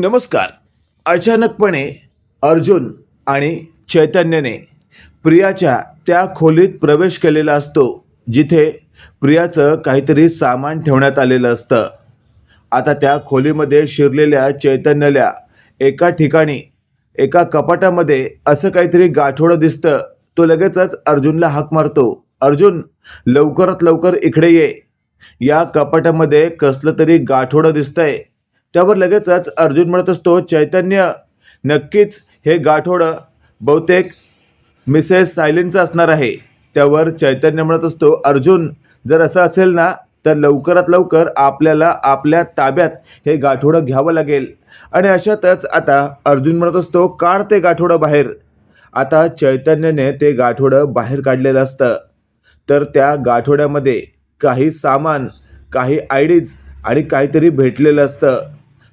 नमस्कार. अचानकपणे अर्जुन आणि चैतन्यने प्रियाच्या त्या खोलीत प्रवेश केलेला असतो जिथे प्रियाचं काहीतरी सामान ठेवण्यात आलेलं असतं. आता त्या खोलीमध्ये शिरलेल्या चैतन्याला एका ठिकाणी एका कपाटामध्ये असं काहीतरी गाठोडं दिसतं. तो लगेचच अर्जुनला हाक मारतो. अर्जुन लवकरात लवकर इकडे ये. या कपाटामध्ये कसलं तरी गाठोडं दिसतंय. त्यावर लगेचच अर्जुन म्हणत असतो चैतन्य नक्कीच हे गाठोडं बहुतेक मिसेस सायलेनचं असणार आहे. त्यावर चैतन्य म्हणत असतो अर्जुन जर असं असेल ना तर लवकरात लवकर आपल्याला आपल्या ताब्यात हे गाठोडं घ्यावं लागेल. आणि अशातच आता अर्जुन म्हणत असतो काढ ते गाठोडं बाहेर. आता चैतन्याने ते गाठोडं बाहेर काढलेलं असतं. तर त्या गाठोड्यामध्ये काही सामान काही आयडीज आणि काहीतरी भेटलेलं असतं.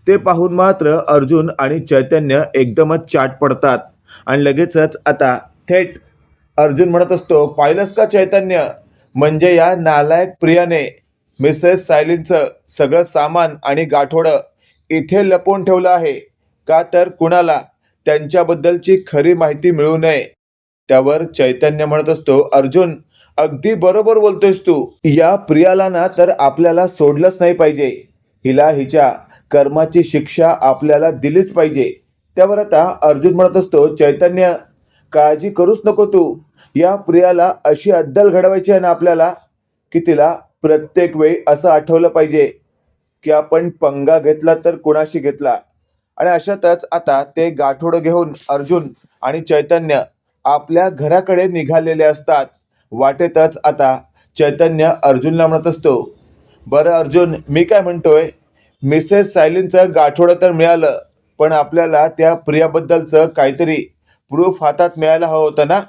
ते पाहून मात्र अर्जुन आणि चैतन्य एकदमच चाट पडतात. आणि लगेचच आता थेट अर्जुन म्हणत असतो पाहिलंस का चैतन्य? म्हणजे या नालायक प्रियाने मिसेस सायलींचं सगळं सामान आणि गाठोडं इथे लपवून ठेवलं आहे. का तर कुणाला? त्यांच्याबद्दलची खरी माहिती मिळू नये. त्यावर चैतन्य म्हणत असतो अर्जुन अगदी बरोबर बोलतोयस तू. या प्रियाला ना तर आपल्याला सोडलंच नाही पाहिजे. हिला हिच्या कर्माची शिक्षा आपल्याला दिलीच पाहिजे. त्यावर आता अर्जुन म्हणत असतो चैतन्य काळजी करूच नको तू. या प्रियाला अशी अद्दल घडवायची आहे ना आपल्याला की तिला प्रत्येक वेळी असं आठवलं पाहिजे की आपण पंगा घेतला तर कुणाशी घेतला? आणि अशातच आता ते गाठोडं घेऊन अर्जुन आणि चैतन्य आपल्या घराकडे निघालेले असतात. वाटेतच आता चैतन्य अर्जुनला म्हणत असतो बरं अर्जुन मी काय म्हणतोय? मिसेस सायलींचं गाठोडं तर मिळालं पण आपल्याला त्या प्रियाबद्दलचं काहीतरी प्रूफ हातात मिळायला हवं होतं ना?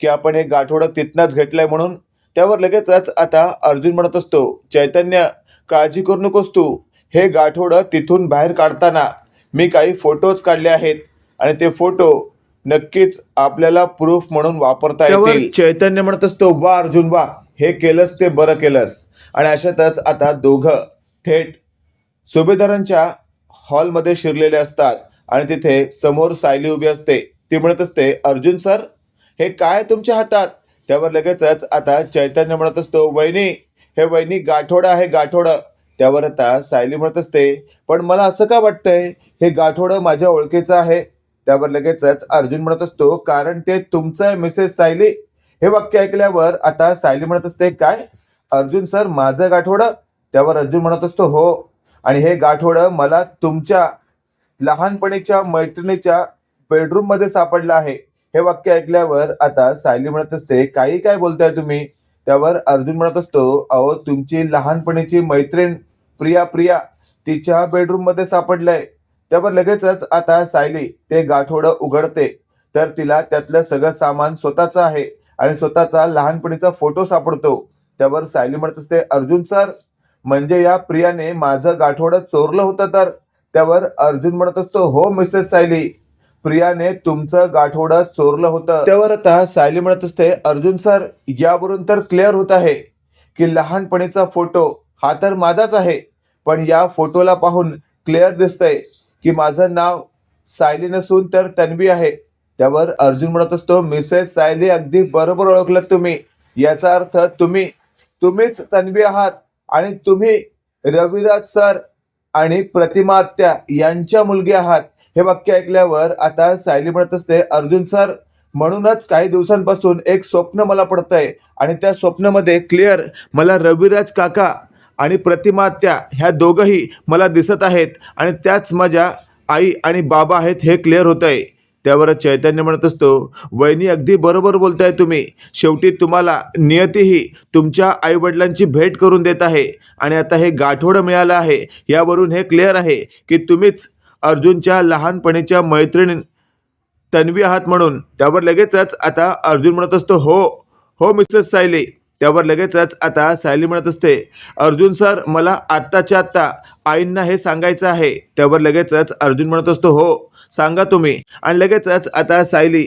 की आपण हे गाठोडं तिथनंच घेतलंय म्हणून? त्यावर लगेचच आता अर्जुन म्हणत असतो चैतन्य काळजी करू नकोस तू. हे गाठोडं तिथून बाहेर काढताना मी काही फोटोज काढले आहेत आणि ते फोटो नक्कीच आपल्याला प्रूफ म्हणून वापरता येतील. चैतन्य म्हणत असतो वा अर्जुन वा. हे केलंस ते बरं केलंस. आणि अशातच आता दोघं थेट सुभेदारांच्या हॉलमध्ये शिरलेले असतात. आणि तिथे समोर सायली उभी असते. ती म्हणत असते अर्जुन सर हे काय तुमच्या हातात? त्यावर लगेचच आता चैतन्य म्हणत असतो वहिनी हे वहिनी गाठोडं आहे गाठोडं. त्यावर आता सायली म्हणत असते पण मला असं का वाटतंय? हे गाठोडं माझ्या ओळखीचं आहे. त्यावर लगेचच अर्जुन म्हणत असतो कारण ते तुमचं आहे मिसेस सायली. हे वाक्य ऐकल्यावर आता सायली म्हणत असते काय? अर्जुन सर माझं गाठोडं. त्यावर अर्जुन म्हणत असतो हो. आणि हे गाठोडं मला तुमच्या लहानपणीच्या मैत्रिणीच्या बेडरूममध्ये सापडलं आहे. हे वाक्य ऐकल्यावर आता सायली म्हणत असते काही काय बोलताय तुम्ही? त्यावर अर्जुन म्हणत असतो अहो तुमची लहानपणीची मैत्रीण प्रिया प्रिया तिच्या बेडरूममध्ये सापडलंय. त्यावर लगेचच आता सायली ते गाठोडं उघडते. तर तिला त्यातलं सगळं सामान स्वतःचं आहे. आणि स्वतःचा लहानपणीचा फोटो सापडतो. त्यावर सायली म्हणत असते अर्जुन सर म्हणजे या प्रियाने माझं गाठोडं चोरलं होतं तर? त्यावर अर्जुन म्हणत असतो हो मिसेस सायली प्रियाने तुमचं गाठोडं चोरलं होतं. त्यावर आता सायली म्हणत असते अर्जुन सर यावरून तर क्लिअर होत आहे की लहानपणीचा फोटो हा तर माझाच आहे पण या फोटोला पाहून क्लिअर दिसतंय की माझं नाव सायली नसून तर तन्वी आहे. त्यावर अर्जुन म्हणत असतो मिसेस सायली अगदी बरोबर ओळखलं तुम्ही. याचा अर्थ तुम्ही तुम्हीच तन्वी आहात आणि तुम्ही रविराज सर आणि प्रतिमा आत्या यांच्या मुलगी आहात. हे वाक्य ऐकल्यावर आता सायली म्हणत असते अर्जुन सर म्हणूनच काही दिवसांपासून एक स्वप्न मला पडतंय आणि त्या स्वप्नामध्ये क्लिअर मला रविराज काका आणि प्रतिमात्या ह्या दोघंही मला दिसत आहेत आणि त्याच माझ्या आई आणि बाबा आहेत हे क्लिअर होत आहे त्यावर चैतन्य म्हणत असतो वहिनी अगदी बरोबर बोलताय तुम्ही. शेवटी तुम्हाला नियतीही तुमच्या आईवडिलांची भेट करून देत आहे. आणि आता हे गाठोडं मिळालं आहे. यावरून हे क्लिअर आहे की तुम्हीच अर्जुनच्या लहानपणीच्या मैत्रिणी तन्वी आहात म्हणून. त्यावर लगेचच आता अर्जुन म्हणत असतो हो हो मिसेस सायली. त्यावर लगेचच आता सायली म्हणत असते अर्जुन सर मला आत्ताच्या आत्ता आईंना हे सांगायचं आहे. त्यावर लगेचच अर्जुन म्हणत असतो हो सांगा तुम्ही. आणि लगेचच आता सायली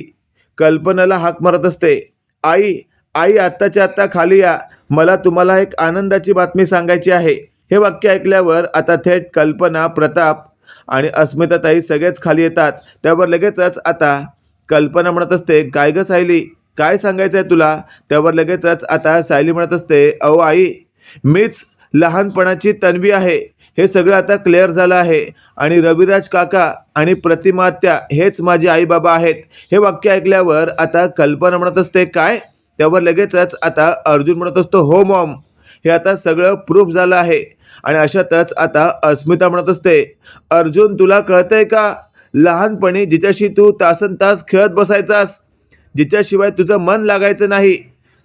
कल्पनाला हाक मारत असते आई आई आत्ताच्या आत्ता खाली या. मला तुम्हाला एक आनंदाची बातमी सांगायची आहे. हे वाक्य ऐकल्यावर आता थेट कल्पना प्रताप आणि अस्मिताताई सगळेच खाली येतात. त्यावर लगेचच आता कल्पना म्हणत असते काय ग सायली? काय सांगायचं आहे तुला? त्यावर लगेचच आता सायली म्हणत असते अहो आई मीच लहानपणाची तन्वी आहे. हे सगळं आता क्लिअर झालं आहे. आणि रविराज काका आणि प्रतिमात्या हेच माझे आई बाबा आहेत. हे वाक्य ऐकल्यावर आता कल्पना म्हणत असते काय? त्यावर लगेचच आता अर्जुन म्हणत असतो हो मॉम हे आता सगळं प्रूफ झालं आहे. आणि अशातच आता अस्मिता म्हणत असते अर्जुन तुला कळतंय का? लहानपणी जिच्याशी तू तासन तास खेळत बसायचास जिच्याशिवाय तुझं मन लागायचं नाही.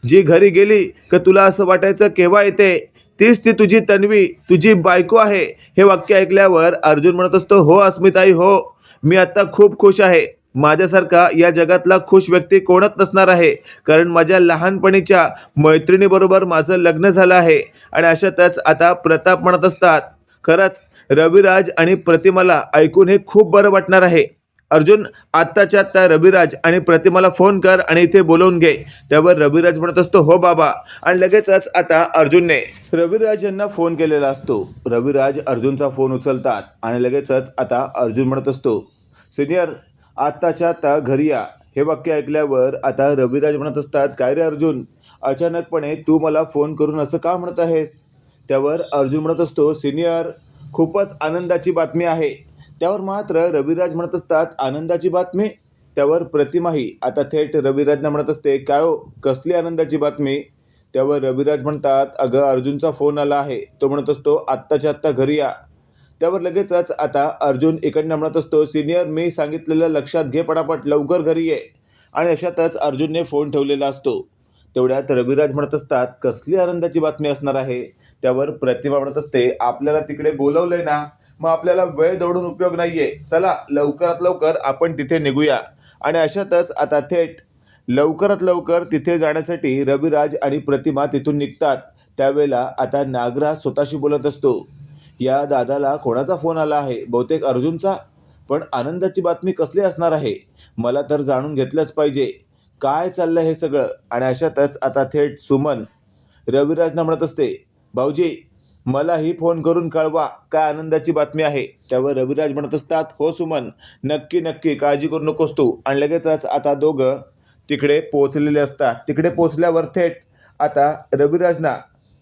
जी घरी गेली का तुला असं वाटायचं केव्हा येते तीच ती तुझी तन्वी तुझी बायको आहे. हे वाक्य ऐकल्यावर अर्जुन म्हणत असतो हो अस्मिताई हो. मी आत्ता खूप खुश आहे. माझ्यासारखा या जगातला खुश व्यक्ती कोणच नसणार आहे. कारण माझ्या लहानपणीच्या मैत्रिणीबरोबर माझं लग्न झालं आहे आणि अशातच आता प्रताप म्हणत असतात खरंच रविराज आणि प्रतिमाला ऐकून हे खूप बरं वाटणार आहे. अर्जुन आत्ताच्या आत्ता रविराज आणि प्रतिमाला फोन कर आणि इथे बोलवून घे. त्यावर रविराज म्हणत असतो हो बाबा. आणि लगेचच आता अर्जुनने रविराज यांना फोन केलेला असतो. रविराज अर्जुनचा फोन उचलतात आणि लगेचच आता अर्जुन म्हणत असतो सिनियर आत्ताच्या आत्ता घरी या. हे वाक्य ऐकल्यावर आता रविराज म्हणत असतात काय रे अर्जुन? अचानकपणे तू मला फोन करून असं का म्हणत आहेस? त्यावर अर्जुन म्हणत असतो सिनियर खूपच आनंदाची बातमी आहे. त्यावर मात्र रविराज म्हणत असतात आनंदाची बातमी. त्यावर प्रतिमाही. आता थेट रविराजना म्हणत असते काय हो कसली आनंदाची बातमी? त्यावर रविराज म्हणतात अगं अर्जुनचा फोन आला आहे. तो म्हणत असतो आत्ताच्या आत्ता घरी या. त्यावर लगेचच आता अर्जुन इकडनं म्हणत असतो सिनियर मी सांगितलेलं लक्षात घे पटापट लवकर घरी ये. आणि अशातच अर्जुनने फोन ठेवलेला असतो. तेवढ्यात रविराज म्हणत असतात कसली आनंदाची बातमी असणार आहे? त्यावर प्रतिमा म्हणत असते आपल्याला तिकडे बोलवलंय ना मग आपल्याला वेळ दौडून उपयोग नाही आहे चला लवकरात लवकर आपण तिथे निघूया. आणि अशातच आता थेट लवकरात लवकर तिथे जाण्यासाठी रविराज आणि प्रतिमा तिथून निघतात. त्यावेळेला आता नागराज स्वतःशी बोलत असतो. या दादाला कोणाचा फोन आला आहे? बहुतेक अर्जुनचा? पण आनंदाची बातमी कसली असणार आहे? मला तर जाणून घेतलंच पाहिजे. काय चाललं हे सगळं? आणि अशातच आता थेट सुमन रविराजना म्हणत असते भाऊजी मलाही फोन करून कळवा काय आनंदाची बातमी आहे. त्यावर रविराज म्हणत असतात हो सुमन नक्की नक्की काळजी करू नकोस तू. आणि लगेचच आता दोघं तिकडे पोचलेले असतात. तिकडे पोचल्यावर थेट आता रविराजना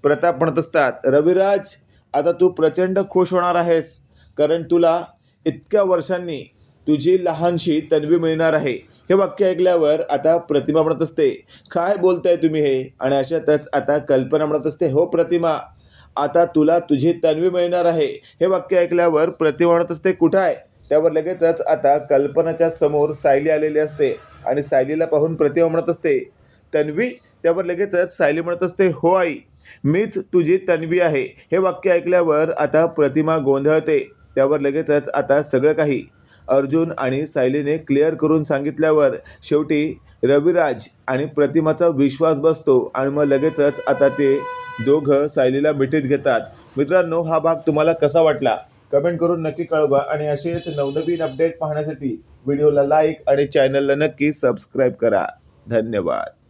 प्रताप म्हणत असतात रविराज आता तू प्रचंड खुश होणार आहेस कारण तुला इतक्या वर्षांनी तुझी लहानशी तन्वी मिळणार आहे. हे वाक्य ऐकल्यावर आता प्रतिमा म्हणत असते काय बोलताय तुम्ही हे? आणि अशातच आता कल्पना म्हणत असते हो प्रतिमा आता तुला तुझी तन्वी मिळणार आहे. हे वाक्य ऐकल्यावर प्रतिमा म्हणत असते कुठं आहे? त्यावर लगेचच आता कल्पनाच्या समोर सायली आलेली असते आणि सायलीला पाहून प्रतिमा म्हणत असते तन्वी त्यावर लगेचच सायली म्हणत असते हो आई मीच तुझी तन्वी आहे. हे वाक्य ऐकल्यावर आता प्रतिमा गोंधळते. त्यावर लगेचच आता सगळं काही. अर्जुन आणि सायलीने क्लिअर करून सांगितल्यावर शेवटी रविराज आणि प्रतिमाचा विश्वास बसतो आणि मग लगेचच आता ते दोघं सायलीला मिठीत घेतात. मित्रांनो हा भाग तुम्हाला कसा वाटला? कमेंट करून नक्की कळवा आणि असेच नवनवीन अपडेट पाहण्यासाठी व्हिडिओला लाईक आणि चॅनलला नक्की सबस्क्राईब करा. धन्यवाद.